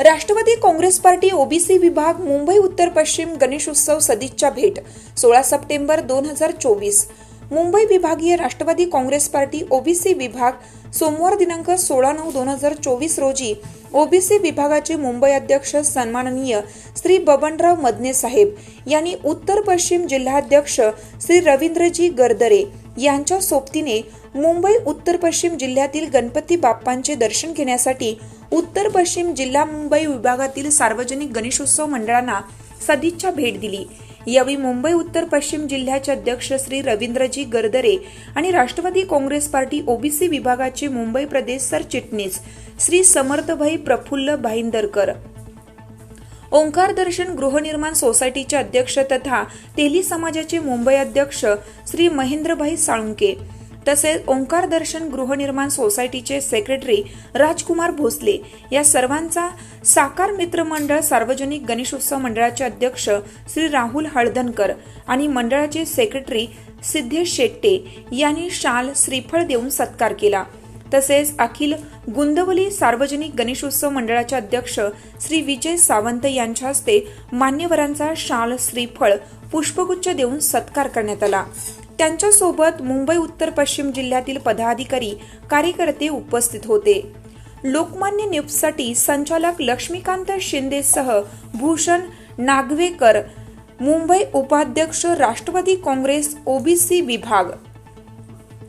Rashtrawadi Congress party OBC विभाग मुंबई उत्तर पश्चिम गणेशोत्सव सदिच्छा भेट सोळा सप्टेंबर दोन हजार चोवीस. मुंबई विभागीय राष्ट्रवादी काँग्रेस पार्टी ओबीसी विभाग सोमवार दिनांक सोळा नऊ दोन हजार चोवीस रोजी ओबीसी विभागाचे मुंबई अध्यक्ष सन्माननीय श्री बबनराव मदने साहेब यांनी उत्तर पश्चिम जिल्हाध्यक्ष श्री रवींद्रजी गरदरे यांच्या सोबतीने मुंबई उत्तर पश्चिम जिल्ह्यातील गणपती बाप्पांचे दर्शन घेण्यासाठी उत्तर पश्चिम जिल्हा मुंबई विभागातील सार्वजनिक गणेशोत्सव मंडळांना सदिच्छा भेट दिली. यावेळी मुंबई उत्तर पश्चिम जिल्ह्याचे अध्यक्ष श्री रवींद्रजी गरदरे आणि राष्ट्रवादी काँग्रेस पार्टी ओबीसी विभागाचे मुंबई प्रदेश सरचिटणीस श्री समर्थभाई प्रफुल्ल भाईंदरकर. ओंकार दर्शन गृहनिर्माण सोसायटीचे अध्यक्ष तथा तेली समाजाचे मुंबई अध्यक्ष श्री महेंद्रभाई साळुंके. तसेच ओंकार दर्शन गृहनिर्माण सोसायटीचे सेक्रेटरी राजकुमार भोसले या सर्वांचा साकार मित्र मंडळ सार्वजनिक गणेशोत्सव मंडळाचे अध्यक्ष श्री राहुल हळदनकर आणि मंडळाचे सेक्रेटरी सिद्धेश शेट्टे यांनी शाल श्रीफळ देऊन सत्कार केला. तसेच अखिल गुंदवली सार्वजनिक गणेशोत्सव मंडळाचे अध्यक्ष श्री विजय सावंत यांच्या हस्ते मान्यवरांचा शाल श्रीफळ पुष्पगुच्छ देऊन सत्कार करण्यात आला. त्यांच्यासोबत मुंबई उत्तर पश्चिम जिल्ह्यातील पदाधिकारी कार्यकर्ते उपस्थित होते. लोकमान्य न्यूजसाठी संचालक लक्ष्मीकांत शिंदेसह भूषण नागवेकर मुंबई उपाध्यक्ष राष्ट्रवादी काँग्रेस ओबीसी विभाग.